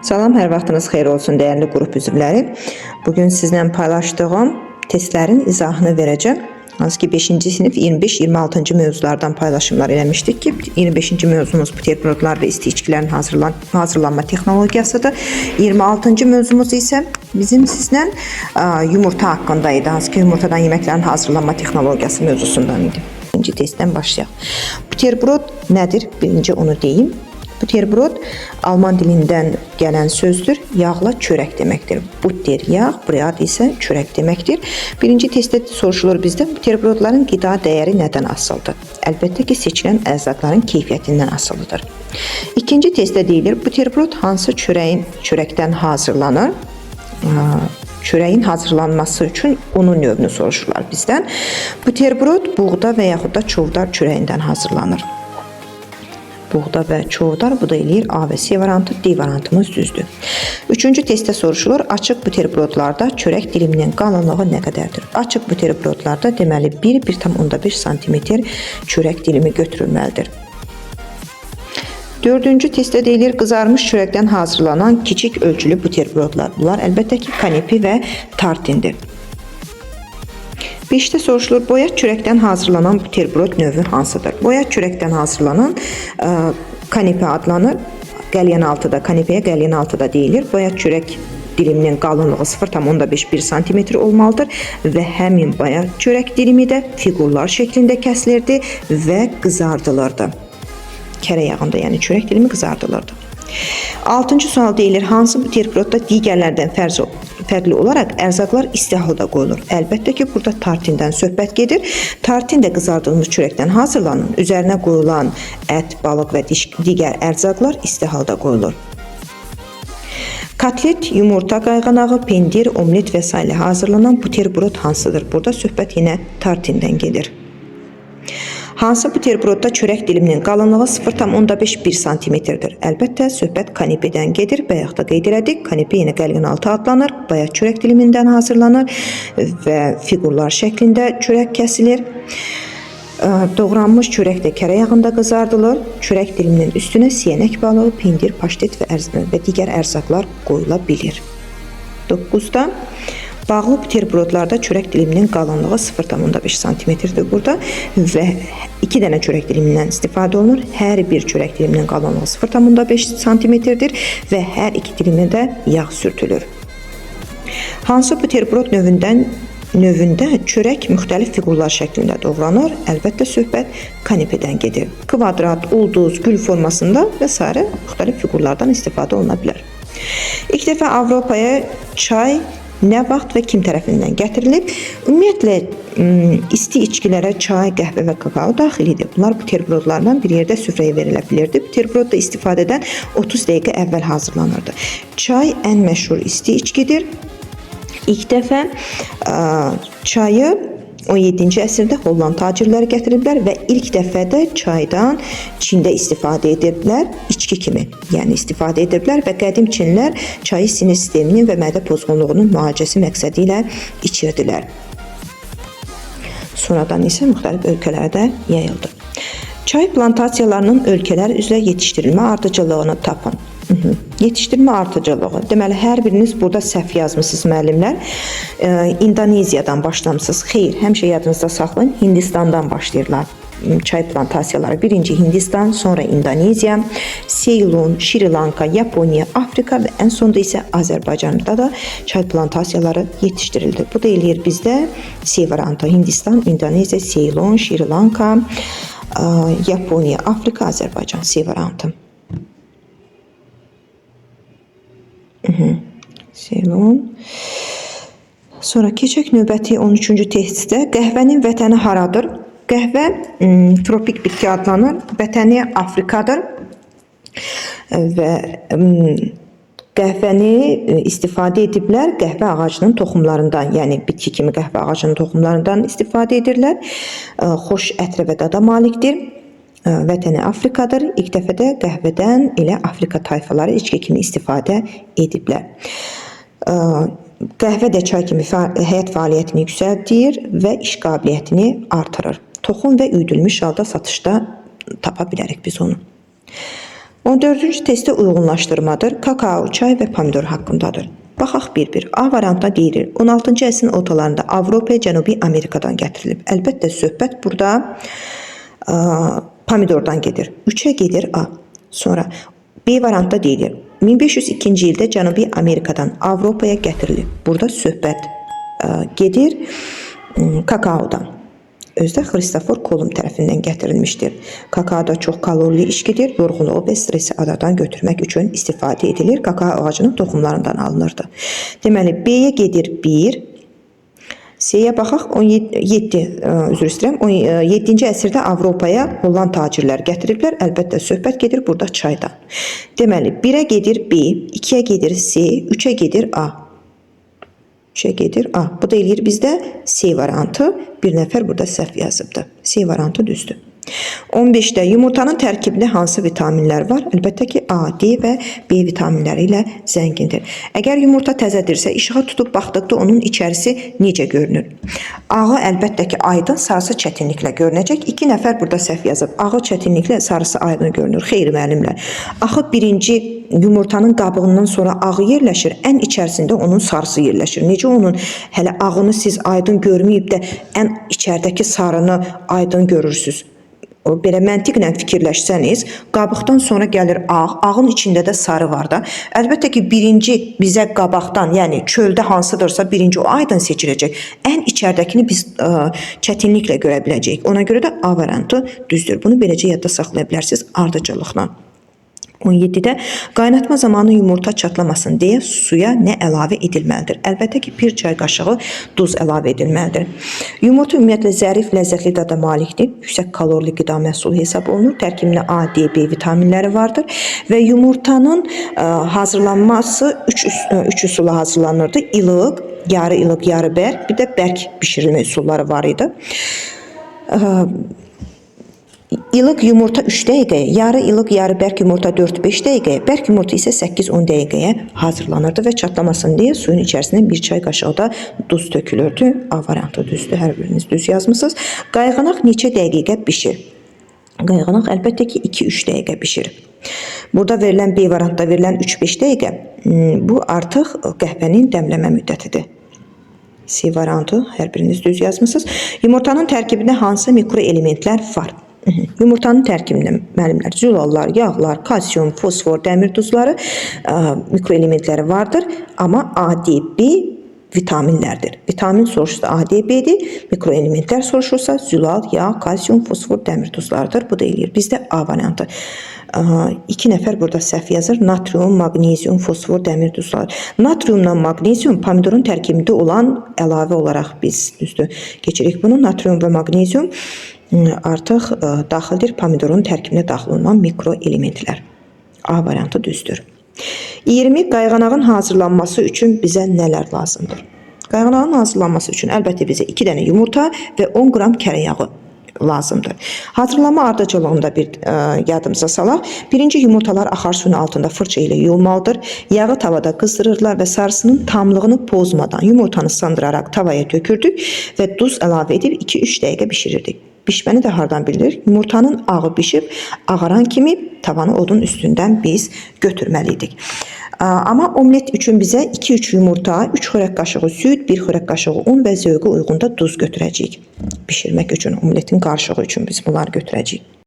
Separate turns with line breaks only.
Salam, hər vaxtınız xeyir olsun dəyərli qrup üzvləri. Bu gün sizlə paylaşdığım testlərin izahını verəcəm. Hansı ki 5-ci sinif 25-26-cı mövzulardan paylaşımlar eləmişdik ki, 25-ci mövzumuz buterbrodlar və isti içkilərin hazırlan hazırlanma texnologiyasıdır. 26-cı mövzumuz isə bizim sizlə yumurta haqqında idi. Hansı ki yumurtadan yeməklərin hazırlanma texnologiyası mövzusundan idi. Birinci testdən başlayaq. Buterbrod nədir? Birinci onu deyim. Buterbrod Alman dilindən gələn sözdür. Yağla çörək deməkdir. Butter yağ, brad isə çörək deməkdir. Birinci testdə soruşulur bizdən buterbrodların qida dəyəri nədən asılıdır? Əlbəttə ki, seçilən ərzaqların keyfiyyətindən asılıdır. İkinci testdə deyilir, buterbrod hansı çörəyin çörəkdən hazırlanır? Çörəyin hazırlanması üçün onun növünü soruşurlar bizdən. Buterbrod buğda və yaxud da çovdar çörəyindən hazırlanır buğda və çoğdar bu da eləyir A və C variantı, D variantımız düzdür. Üçüncü testdə soruşulur, açıq buterbrodlarda çörək diliminin qalınlığı nə qədərdir? Açıq buterbrodlarda deməli 1-1,1 sm çörək dilimi götürülməlidir. Dördüncü testdə deyilir qızarmış çörəkdən hazırlanan kiçik ölçülü buterbrodlar. Bunlar əlbəttə ki, kanepi və tartindir. 5-də soruşulur, boyat çörəkdən hazırlanan buterbrod növü hansıdır? Boyat çörəkdən hazırlanan ə, kanepe adlanır. Qəlyan altıda, kanepeyə qəlyan altıda deyilir. Boyat çörək diliminin qalınlığı 0,5-1 sm olmalıdır və həmin boyat çörək dilimi də fiqurlar şəklində kəsilirdi və qızardılırdı. Kərə yağında, yəni çörək dilimi qızardılırdı. 6-cı sual deyilir, hansı buterbrodda digərlərdən fərz fərqli olaraq ərzaqlar isti halda qoyulur? Əlbəttə ki, burada tartindən söhbət gedir. Tartin də qızardılmış çörəkdən hazırlanır. Üzərinə qoyulan ət, balıq və digər ərzaqlar isti halda qoyulur. Kotlet, yumurta qayğanağı, pendir, omlet və s. hazırlanan buterbrod hansıdır? Burada söhbət yenə tartindən gedir. Hansı buterbrodda çörək diliminin qalınlığı 0,5-1 sm-dir? Əlbəttə, söhbət kanepedən gedir. Bayaq da qeyd elədik. Kanepe yenə qəlyan altı adlanır. Bayaq çörək dilimindən hazırlanır və fiqurlar şəklində çörək kəsilir. Doğranmış çörək də kərə yağında qızardılır. Çörək diliminin üstünə siyənək balığı, pendir, paştet və, ərz və digər ərzaqlar qoyula bilir. 9-da Bağlı buterbrodlarda çörək diliminin qalınlığı 0,5 sm-dir burada və 2 dənə çörək dilimindən istifadə olunur. Hər bir çörək diliminin qalınlığı 0,5 sm-dir və hər iki dilimə yağ sürtülür. Hansı buterbrod növündən növündə çörək müxtəlif fiqurlar şəklində doğranır. Əlbəttə söhbət kanepedən gedir. Kvadrat, ulduz, gül formasında və s. müxtəlif fiqurlardan istifadə oluna bilər. İlk dəfə Avropaya çay nə vaxt və kim tərəfindən gətirilib? Ümumiyyətlə isti içkilərə çay, qəhvə və kakao daxil idi. Bunlar buterbrodlardan bir yerdə süfrəyə verilə bilirdi. Buterbrod da istifadədən 30 dəqiqə əvvəl hazırlanırdı. Çay ən məşhur isti içkidir. İlk dəfə ə, çayı 17-ci əsrdə Holland tacirləri gətiriblər və ilk dəfə də çaydan Çində istifadə edirdilər, içki kimi. Yəni istifadə edirdilər və qədim Çinlər çayı sinir sisteminin və mədə pozğunluğunun müalicəsi məqsədi ilə içirdilər. Sonradan isə müxtəlif ölkələrdə yayıldı. Çay plantasiyalarının ölkələr üzrə yetişdirilmə ardıcıllığını tapın. Yetişdirmə ardıcılığı. Deməli, hər biriniz burada səhv yazmısınız müəllimlər. E, İndoneziyadan başlamısınız. Xeyr, həmişə yadınızda saxlayın. Hindistandan başlayırlar çay plantasiyaları. Birinci Hindistan, sonra İndoneziya, Ceylon, Şri Lanka, Yaponiya, Afrika və ən sonda isə Azərbaycanda da çay plantasiyaları yetişdirildi. Bu da eləyir bizdə C variantı Hindistan, İndoneziya, Ceylon, Şri Lanka, e, Yaponiya, Afrika, Azərbaycan C variantı. Ceylon. Sonra keçək növbəti 13-cü testdə qəhvənin vətəni haradır? Qəhvə ım, tropik bitki adlanır. Vətəni Afrikadır. Və ım, qəhvəni e, istifadə ediblər qəhvə ağacının toxumlarından, yəni bitki kimi qəhvə ağacının toxumlarından istifadə edirlər. Xoş ətrə və dada malikdir. E, Vətəni Afrikadır. İlk dəfə də qəhvədən elə Afrika tayfaları içki kimi istifadə ediblər. Ə, Qəhvə də çay kimi həyat fəaliyyətini yüksəldir və iş qabiliyyətini artırır. Toxum və üyüdülmüş halda satışda tapa bilərik biz onu. 14-cü testdə uyğunlaşdırmadır. Kakao, çay və pomidor haqqındadır. Baxaq bir-bir. A variantda deyilir. 16-cı əsrin ortalarında Avropaya Cənubi Amerikadan gətirilib. Əlbəttə söhbət burada ə, pomidordan gedir. 3-ə gedir A. Sonra B variantda deyilir. 1502-ci ildə Cənubi Amerikadan Avropaya gətirilib. Burada söhbət ə, gedir ım, kakaodan. Özdə Xristofor Kolumb tərəfindən gətirilmişdir. Kakaoda çox kalorili içkidir, yorğunluğu və stresi aradan götürmək üçün istifadə edilir. Kakao ağacının toxumlarından alınırdı. Deməli B-yə gedir 1, C-yə baxaq 17 ə, üzr istəyirəm 17-ci əsrdə Avropaya Holland tacirlər gətiriblər. Əlbəttə söhbət gedir burada çaydan. Deməli 1-ə gedir B, 2-yə gedir C, 3-ə gedir A. 3-ə gedir A. Bu da eləyir bizdə C variantı. Bir nəfər burada səhv yazıbdı. C variantı düzdür. 15-də yumurtanın tərkibində hansı vitaminlər var? Əlbəttə ki, A, D və B vitaminləri ilə zəngindir. Əgər yumurta təzədirsə, işığa tutub baxdıqda onun içərisi necə görünür? Ağı əlbəttə ki, aydın, sarısı çətinliklə görünəcək. 2 nəfər burada səhv yazıb. Ağı çətinliklə, sarısı aydın görünür. Xeyr müəllimlər. Axı birinci yumurtanın qabığından sonra ağı yerləşir, ən içərisində onun sarısı yerləşir. Necə onun hələ ağını siz aydın görməyib də ən içəridəki sarını aydın görürsüz? O belə məntiqlə fikirləşsəniz, qabıqdan sonra gəlir ağ, ağın içində də sarı var da. Əlbəttə ki, birinci bizə qabaqdan, yəni çöldə hansıdırsa birinci o aydın seçiləcək. Ən içəridəkini biz ə, çətinliklə görə biləcəyik. Ona görə də A variantı düzdür. Bunu beləcə yadda saxlaya bilərsiniz ardıcıllıqla. 17-də qaynatma zamanı yumurta çatlamasın deyə suya nə əlavə edilməlidir? Əlbəttə ki, 1 çay qaşığı duz əlavə edilməlidir. Yumurta ümumiyyətlə zərif, ləzzətli dada malikdir. Yüksək kalorili qida məhsulu hesab olunur. Tərkibində A, D, B vitaminləri vardır və yumurtanın ə, hazırlanması 3 3 üsulla hazırlanırdı. İlıq, yarı ilıq, yarı bərk, bir də bərk bişirilmə üsulları var idi. İlıq yumurta 3 dəqiqəyə, yarı ilıq, yarı bərk yumurta 4-5 dəqiqəyə, bərk yumurta isə 8-10 dəqiqəyə hazırlanırdı və çatlamasın deyə suyun içərisinə 1 çay qaşığı da duz tökülürdü. A variantı düzdür, hər biriniz düz yazmısınız. Qayğanaq neçə dəqiqə bişir? Qayğanaq əlbəttə ki 2-3 dəqiqə bişir. Burada verilən B variantda verilən 3-5 dəqiqə hmm, bu artıq qəhvənin dəmləmə müddətidir. C variantı hər biriniz düz yazmısınız. Yumurtanın tərkibində hansı mikroelementlər var? Yumurtanın tərkibində müəllimlər zülallar, yağlar, kalsium, fosfor, dəmir duzları ə, mikroelementləri vardır, amma A, Vitaminlərdir. Vitamin soruşsa A, D, B-dir. Mikroelementlər soruşursa zülal, yağ, kalsium, fosfor, dəmir duzlarıdır. Bu da eləyir. Bizdə A variantı. İki nəfər burada səhv yazır. Natrium, maqnezium, fosfor, dəmir duzları. Natriumla maqnezium pomidorun tərkibində olan əlavə olaraq biz düzdür keçirik bunu. Natrium və maqnezium ım, artıq ə, daxildir pomidorun tərkibinə daxil olan mikroelementlər. A variantı düzdür. 20 qayğanağın hazırlanması üçün bizə nələr lazımdır? Qayğanağın hazırlanması üçün əlbəttə bizə 2 dənə yumurta və 10 qram kərə lazımdır. Hazırlama ardıcıllığında bir ə, yadımıza salaq. Birinci yumurtalar axar suyun altında fırça ilə yuyulmalıdır. Yağı tavada qızdırırlar və sarısının tamlığını pozmadan yumurtanı sındıraraq tavaya tökürdük və duz əlavə edib 2-3 dəqiqə bişirirdik. Bişməni də hardan bilir? Yumurtanın ağı bişib ağaran kimi tavanı odun üstündən biz götürməliydik. Aa, Amma omlet üçün bizə 2-3 yumurta, 3 xörək qaşığı süd, 1 xörək qaşığı un və zövqə uyğun da duz götürəcəyik. Bişirmək üçün omletin qarışığı üçün biz bunları götürəcəyik.